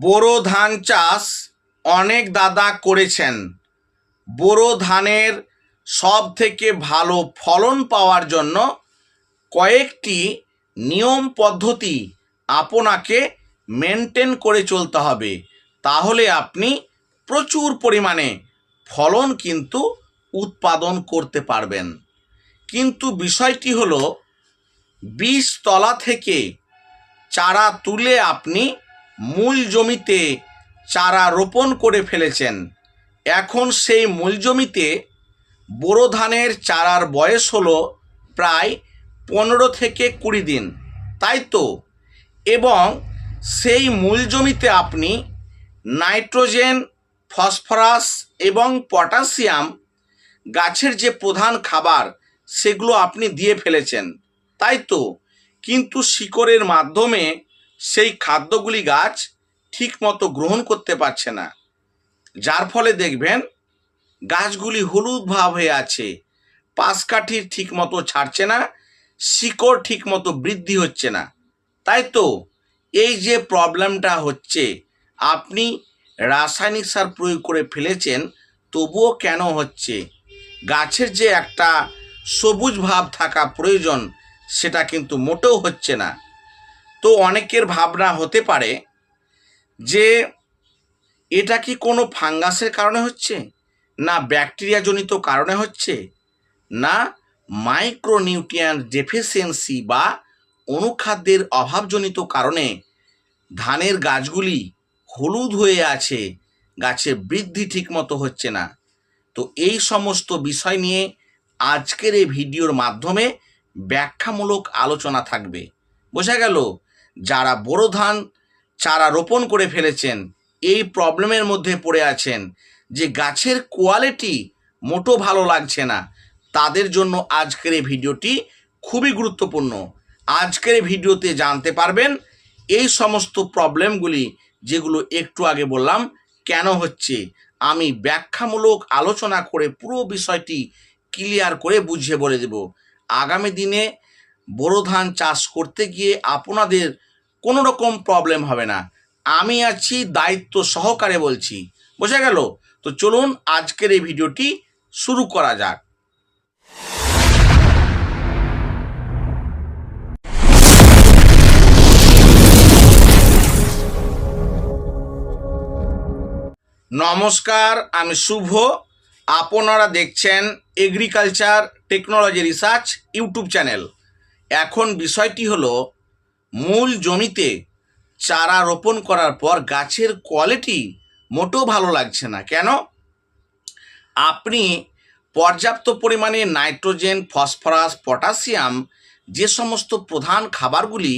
বোরো ধান চাষ অনেক দাদা করেছেন। বোরো ধানের সব থেকে ভালো ফলন পাওয়ার জন্য কয়েকটি নিয়ম পদ্ধতি আপনাকে মেনটেন করে চলতে হবে। তাহলে আপনি প্রচুর পরিমাণে ফলন কিন্তু উৎপাদন করতে পারবেন। কিন্তু বিষয়টি হলো, বীজতলা থেকে চারা তুলে আপনি মূল জমিতে চারা রোপণ করে ফেলেছেন। এখন সেই মূল জমিতে বোরো ধানের চারার বয়স হলো প্রায় পনেরো থেকে কুড়ি দিন। তাই তো? এবং সেই মূল জমিতে আপনি নাইট্রোজেন, ফসফরাস এবং পটাশিয়াম গাছের যে প্রধান খাবার, সেগুলো আপনি দিয়ে ফেলেছেন। তাই তো? কিন্তু শিকড়ের মাধ্যমে সেই খাদ্যগুলি গাছ ঠিকমতো গ্রহণ করতে পারছে না। যার ফলে দেখবেন গাছগুলি হলুদ ভাব হয়ে আছে। পাশকাঠির ঠিকমতো ছাড়ছে না, শিকড় ঠিকমতো বৃদ্ধি হচ্ছে না। তাই তো এই যে প্রবলেমটা হচ্ছে, আপনি রাসায়নিক সার প্রয়োগ করে ফেলেছেন, তবুও কেন হচ্ছে? গাছের যে একটা সবুজ ভাব থাকা প্রয়োজন, সেটা কিন্তু মোটেও হচ্ছে না। তো অনেকের ভাবনা হতে পারে যে এটা কি কোনো ফাঙ্গাসের কারণে হচ্ছে? না ব্যাকটেরিয়াজনিত কারণে হচ্ছে? না মাইক্রোনিউট্রিয়ান ডেফিসিয়েন্সি বা অনুখাদ্যের অভাবজনিত কারণে ধানের গাছগুলি হলুদ হয়ে আছে গাছের বৃদ্ধি ঠিকমতো হচ্ছে না? তো এই সমস্ত বিষয় নিয়ে আজকের এই ভিডিওর মাধ্যমে ব্যাখ্যামূলক আলোচনা থাকবে। বোঝা গেল? যারা বড় ধান চারা রোপণ করে ফেলেছেন, এই প্রবলেমের মধ্যে পড়ে আছেন যে গাছের কোয়ালিটি মোটো ভালো লাগছে না। তাদের জন্য আজকের এই ভিডিওটি খুবই গুরুত্বপূর্ণ। আজকের ভিডিওতে জানতে পারবেন এই সমস্ত প্রবলেমগুলি যেগুলো একটু আগে বললাম, কেন হচ্ছে? আমি ব্যাখ্যামূলক আলোচনা করে পুরো বিষয়টি ক্লিয়ার করে বুঝিয়ে বলে দেব। আগামী দিনে বোরো ধান চাষ করতে গিয়ে আপনাদের কোনো রকম প্রবলেম হবে না। আমি আছি দায়িত্ব সহকারে বলছি। বোঝা গেল? তো চলুন আজকের এই ভিডিওটি শুরু করা যাক। নমস্কার, আমি শুভ। আপনারা দেখছেন agriculture technology research YouTube channel. এখন বিষয়টি হলো, মূল জমিতে চারা রোপণ করার পর গাছের কোয়ালিটি মোটেও ভালো লাগছে না। কেন? আপনি পর্যাপ্ত পরিমাণে নাইট্রোজেন, ফসফরাস, পটাশিয়াম যে সমস্ত প্রধান খাবারগুলি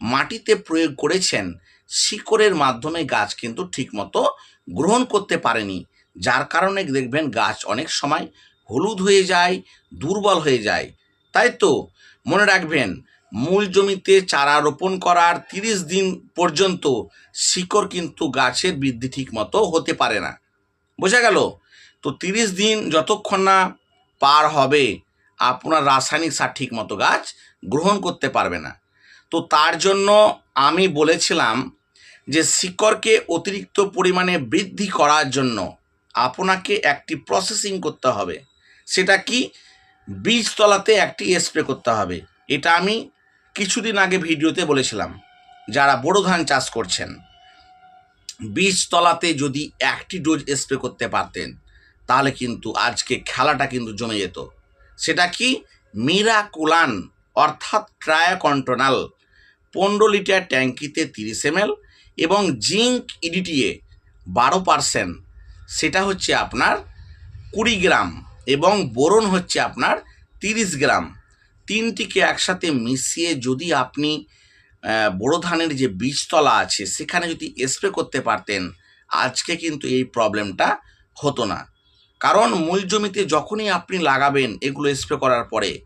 মাটিতে প্রয়োগ করেছেন, শিকড়ের মাধ্যমে গাছ কিন্তু ঠিকমতো গ্রহণ করতে পারেনি। যার কারণে দেখবেন গাছ অনেক সময় হলুদ হয়ে যায়, দুর্বল হয়ে যায়। তাই তো? মনে রাখবেন, মূল জমিতে চারা রোপণ করার তিরিশ দিন পর্যন্ত শিকড় কিন্তু গাছের বৃদ্ধি ঠিক মতো হতে পারে না। বোঝা গেল? তো তিরিশ দিন যতক্ষণ না পার হবে, আপনার রাসায়নিক সার ঠিক মতো গাছ গ্রহণ করতে পারবে না। তো তার জন্য আমি বলেছিলাম যে শিকড়কে অতিরিক্ত পরিমাণে বৃদ্ধি করার জন্য আপনাকে একটি প্রসেসিং করতে হবে। সেটা কি? বীজতলাতে একটি স্প্রে করতে হবে। এটা আমি কিছুদিন আগে ভিডিওতে বলেছিলাম, যারা বড় ধান চাষ করছেন বীজতলাতে যদি একটি ডোজ স্প্রে করতে পারতেন, তাহলে কিন্তু আজকে খেলাটা কিন্তু জমে যেত। সেটা কি? মিরাকুলান, অর্থাৎ ট্রায়াকন্ট্রোনাল পনেরো লিটার ট্যাঙ্কিতে তিরিশ এমএল এবং জিঙ্ক ইডিটিএ বারো পারসেন্ট। সেটা হচ্ছে আপনার কুড়ি গ্রাম। এবং বোরন হচ্ছে আপনার তিরিশ গ্রাম। তিনটিকে একসাথে মিশিয়ে যদি আপনি বোরো ধানের যে বীজতলা আছে, সেখানে যদি স্প্রে করতে পারতেন, আজকে কিন্তু এই প্রবলেমটা হতো না। কারণ মূল জমিতে যখনই আপনি লাগাবেন, এগুলো স্প্রে করার পরে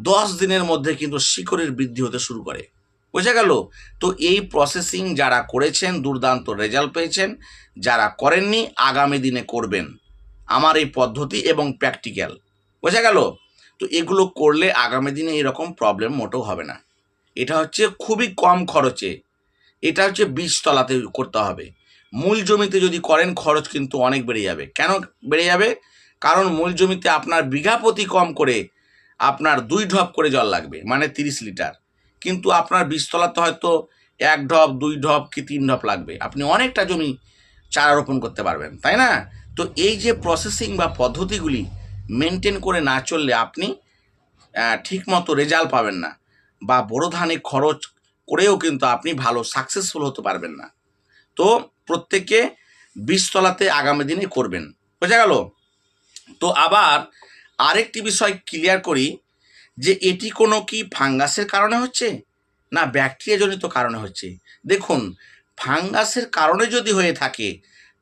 দশ দিনের মধ্যে কিন্তু শিকড়ের বৃদ্ধি হতে শুরু করে। বোঝা গেল? তো এই প্রসেসিং যারা করেছেন, দুর্দান্ত রেজাল্ট পেয়েছেন। যারা করেননি, আগামী দিনে করবেন। আমার এই পদ্ধতি এবং প্র্যাকটিক্যাল বোঝা গেল? তো এগুলো করলে আগামী দিনে এরকম প্রবলেম মোটেও হবে না। এটা হচ্ছে খুবই কম খরচে। এটা হচ্ছে বীজতলাতে করতে হবে। মূল জমিতে যদি করেন, খরচ কিন্তু অনেক বেড়ে যাবে। কেন বেড়ে যাবে? কারণ মূল জমিতে আপনার বিঘা প্রতি কম করে আপনার দুই ঢপ করে জল লাগবে মানে তিরিশ লিটার। কিন্তু আপনার বীজতলাতে হয়তো এক ঢপ, দুই ঢপ কি তিন ঢপ লাগবে। আপনি অনেকটা জমি চারা রোপণ করতে পারবেন, তাই না? তো এই যে প্রসেসিং বা পদ্ধতিগুলি মেনটেন করে না চললে আপনি ঠিক মতো রেজাল্ট পাবেন না বা বড় ধানে খরচ করেও কিন্তু আপনি ভালো সাকসেসফুল হতে পারবেন না। তো প্রত্যেকে বীজতলাতে আগামী দিনে করবেন। বোঝা গেল? তো আবার আরেকটি বিষয় ক্লিয়ার করি যে এটি কোনো কি ফাঙ্গাসের কারণে হচ্ছে না ব্যাকটেরিয়াজনিত কারণে হচ্ছে? দেখুন, ফাঙ্গাসের কারণে যদি হয়ে থাকে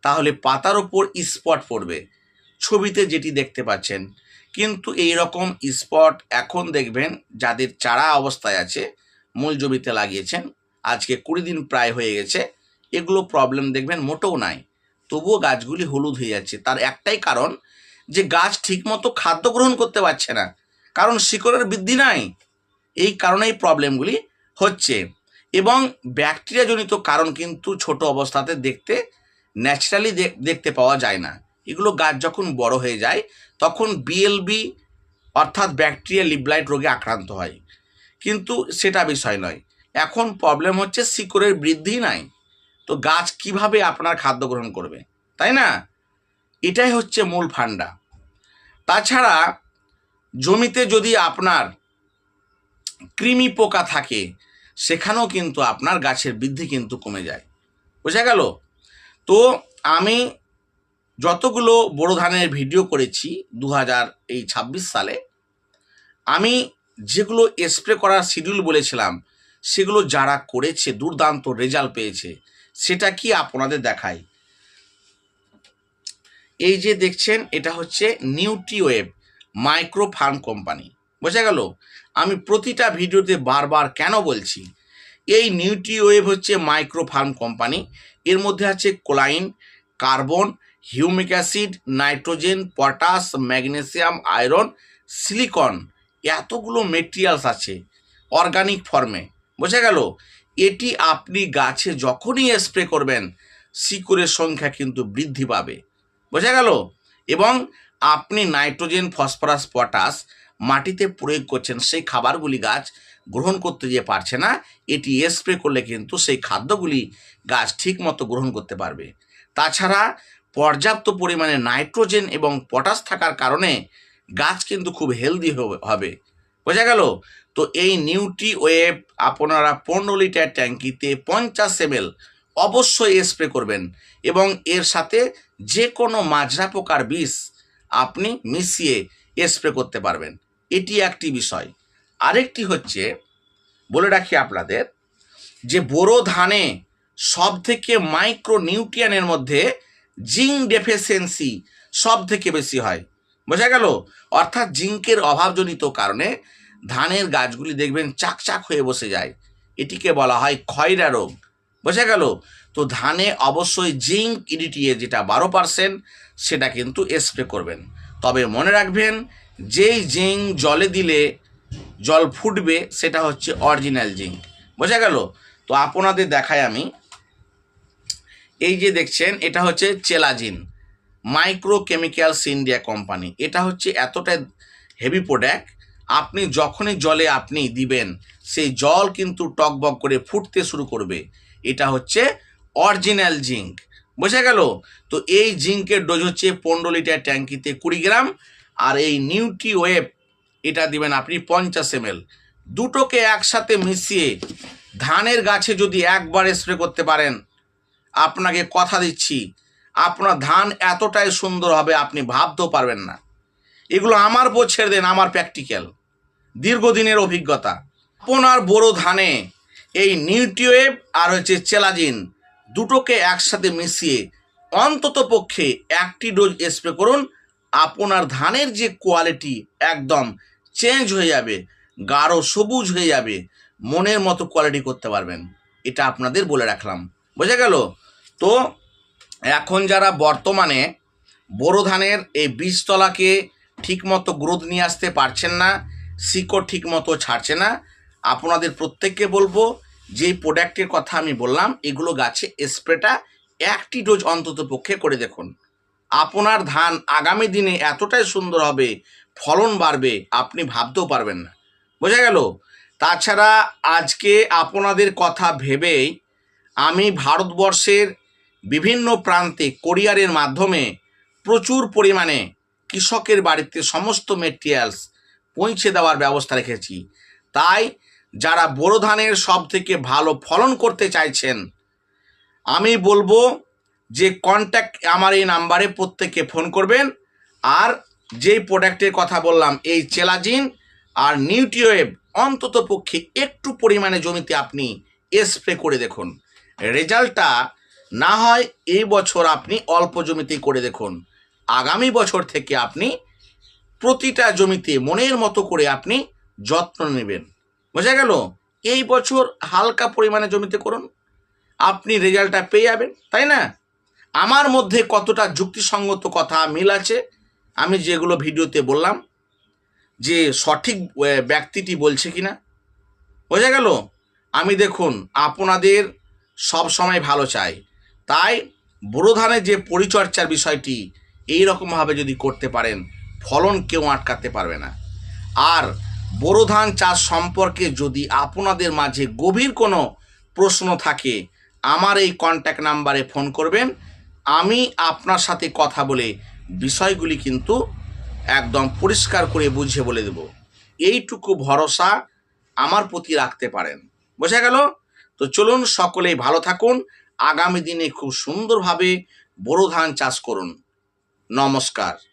তাহলে পাতার ওপর স্পট পড়বে। ছবিতে যেটি দেখতে পাচ্ছেন। কিন্তু এই রকম স্পট এখন দেখবেন, যাদের চারা অবস্থায় আছে, মূল জমিতে লাগিয়েছেন, আজকে কুড়ি দিন প্রায় হয়ে গেছে, এগুলো প্রবলেম দেখবেন মোটেও নাই। তবুও গাছগুলি হলুদ হয়ে যাচ্ছে। তার একটাই কারণ, যে গাছ ঠিকমতো খাদ্য গ্রহণ করতে পারছে না, কারণ শিকড়ের বৃদ্ধি নাই। এই কারণেই প্রবলেমগুলি হচ্ছে। এবং ব্যাকটেরিয়াজনিত কারণ কিন্তু ছোট অবস্থাতে দেখতে ন্যাচারালি দেখতে পাওয়া যায় না। এগুলো গাছ যখন বড় হয়ে যায়, তখন বিএলবি অর্থাৎ ব্যাকটেরিয়া লিবলাইট রোগে আক্রান্ত হয়। কিন্তু সেটা বিষয় নয়। এখন প্রবলেম হচ্ছে শিকড়ের বৃদ্ধি নাই। তো গাছ কীভাবে আপনার খাদ্য গ্রহণ করবে? তাই না? এটাই হচ্ছে মূল ফান্ডা। তাছাড়া জমিতে যদি আপনার কৃমি পোকা থাকে, সেখানেও কিন্তু আপনার গাছের বৃদ্ধি কিন্তু কমে যায়। বোঝা গেল? তো আমি যতগুলো বড় ধানের ভিডিও করেছি দু হাজার এই ছাব্বিশ সালে, আমি যেগুলো স্প্রে করার শিডিউল বলেছিলাম, সেগুলো যারা করেছে, দুর্দান্ত রেজাল্ট পেয়েছে, সেটা কি আপনাদের দেখাই? এই যে দেখছেন, এটা হচ্ছে নিউট্রিওয়েব মাইক্রো ফার্ম কোম্পানি বোঝা গেল? আমি প্রতিটা ভিডিওতে বারবার কেন বলছি? এই নিউট্রিওয়েভ হচ্ছে মাইক্রো ফার্ম কোম্পানি। এর মধ্যে আছে choline, carbon, humic acid, nitrogen, potash, magnesium, iron, silicon. এতগুলো মেটেরিয়ালস আছে অর্গানিক ফর্মে। বোঝা গেল? এটি আপনি গাছে যখনই স্প্রে করবেন, শিকড়ের সংখ্যা কিন্তু বৃদ্ধি পাবে। বোঝা গেল? এবং আপনি নাইট্রোজেন, ফসফরাস, পটাশ মাটিতে প্রয়োগ করছেন সেই খাবারগুলি গাছ গ্রহণ করতে যে পারছে না, এটি স্প্রে করলে কিন্তু সেই খাদ্যগুলি গাছ ঠিক মতো গ্রহণ করতে পারবে। তাছাড়া পর্যাপ্ত পরিমাণে নাইট্রোজেন এবং পটাশ থাকার কারণে গাছ কিন্তু খুব হেলদি হবে। বোঝা গেল? তো এই নিউট্রি ওয়েব আপনারা পনেরো লিটার ট্যাঙ্কিতে পঞ্চাশ এম অবশ্যই স্প্রে করবেন এবং এর সাথে যে কোনো মাজরা পোকার বিষ আপনি মিশিয়ে স্প্রে করতে পারবেন। এটি একটি বিষয়। আরেকটি হচ্ছে, বলে রাখি আপনাদের, যে বোরো ধানে সব থেকে মাইক্রো নিউট্রিয়ানের মধ্যে জিঙ্ক ডেফিসিয়েন্সি সব থেকে বেশি হয়। বোঝা গেল? অর্থাৎ জিঙ্কের অভাবজনিত কারণে ধানের গাছগুলি দেখবেন চাকচাক হয়ে বসে যায়। এটিকে বলা হয় খয়রা রোগ। বোঝা গেল? তো ধানে অবশ্যই জিঙ্ক ইডিটিএ যেটা বারো পার্সেন্ট, সেটা কিন্তু স্প্রে করবেন। তবে মনে রাখবেন, যেই জিঙ্ক জলে দিলে জল ফুটবে, সেটা হচ্ছে অরিজিনাল জিঙ্ক। বোঝা গেল? তো আপনাদের দেখায় আমি। এই যে দেখছেন, এটা হচ্ছে চেলাজিন মাইক্রো কেমিক্যালস ইন্ডিয়া কোম্পানি এটা হচ্ছে এতটাই হেভি প্রোডাক্ট আপনি যখনই জলে আপনি দিবেন, সেই জল কিন্তু টকবক করে ফুটতে শুরু করবে। এটা হচ্ছে অরিজিনাল জিঙ্ক। বোঝা গেল? তো এই জিঙ্কের ডোজ হচ্ছে পনেরো লিটার ট্যাঙ্কিতে কুড়ি গ্রাম, আর এই নিউট্রি ওয়েব এটা দিবেন আপনি পঞ্চাশ এম দুটোকে একসাথে মিশিয়ে ধানের গাছে যদি একবার স্প্রে করতে পারেন, আপনাকে কথা দিচ্ছি, আপনার ধান এতটাই সুন্দর হবে, আপনি ভাবতেও পারবেন না। এগুলো আমার উপর ছেড়ে দেন, আমার প্র্যাকটিক্যাল দীর্ঘদিনের অভিজ্ঞতা। আপনার বড় ধানে এই নিউট্রিওয়েভ আর হচ্ছে চেলাজিন দুটোকে একসাথে মিশিয়ে অন্তত পক্ষে একটি ডোজ স্প্রে করুন আপনার ধানের যে কোয়ালিটি একদম চেঞ্জ হয়ে যাবে, গাঢ় সবুজ হয়ে যাবে, মনের মতো কোয়ালিটি করতে পারবেন। এটা আপনাদের বলে রাখলাম। বোঝা গেল? তো এখন যারা বর্তমানে বোরো ধানের এই বীজতলাকে ঠিকমতো গ্রোথ নিয়ে আসতে পারছেন না, শিকড় ঠিকমতো ছাড়ছে না, আপনাদের প্রত্যেককে বলব, যেই প্রোডাক্টের কথা আমি বললাম, এগুলো গাছে স্প্রেটা একটি ডোজ অন্তত পক্ষে করে দেখুন। আপনার ধান আগামী দিনে এতটাই সুন্দর হবে, ফলন বাড়বে, আপনি ভাবতেও পারবেন না। বোঝা গেল? তাছাড়া আজকে আপনাদের কথা ভেবেই আমি ভারতবর্ষের বিভিন্ন প্রান্তে কোরিয়ারের মাধ্যমে প্রচুর পরিমাণে কৃষকের বাড়িতে সমস্ত মেটেরিয়ালস পৌঁছে দেওয়ার ব্যবস্থা রেখেছি। তাই যারা বোরো ধানের সব থেকে ভালো ফলন করতে চাইছেন, আমি বলব যে কন্ট্যাক্ট আমার এই নাম্বারে প্রত্যেকে ফোন করবেন। আর যেই প্রোডাক্টের কথা বললাম, এই চেলাজিন আর নিউট্রিওয়েভ অন্তত পক্ষে একটু পরিমাণে জমিতে আপনি স্প্রে করে দেখুন। রেজাল্টটা না হয় এই বছর আপনি অল্প জমিতেই করে দেখুন। আগামী বছর থেকে আপনি প্রতিটা জমিতে মনের মতো করে আপনি যত্ন নেবেন। বোঝা গেল? এই বছর হালকা পরিমাণে জমিতে করুন। আপনি রেজাল্টটা পেয়ে যাবেন, তাই না? আমার মধ্যে কতটা যুক্তিসঙ্গত কথা মিল আছে, আমি যেগুলো ভিডিওতে বললাম, যে সঠিক ব্যক্তিটি বলছে কিনা। বোঝা গেল? আমি দেখুন, আপনাদের সব সময় ভালো চাই। তাই বোরো ধানের যে পরিচর্যার বিষয়টি এই রকমভাবে যদি করতে পারেন, ফলন কেউ আটকাতে পারবে না। আর বোরো ধান চাষ সম্পর্কে যদি আপনাদের মাঝে গভীর কোনো প্রশ্ন থাকে, আমার এই কন্ট্যাক্ট নাম্বারে ফোন করবেন। আমি আপনার সাথে কথা বলে বিষয়গুলি কিন্তু একদম পরিষ্কার করে বুঝিয়ে বলে দেব। এইটুকু ভরসা আমার প্রতি রাখতে পারেন। বোঝা গেল? তো চলুন সকলেই ভালো থাকুন। আগামী দিনে খুব সুন্দরভাবে বোরো ধান চাষ করুন। নমস্কার।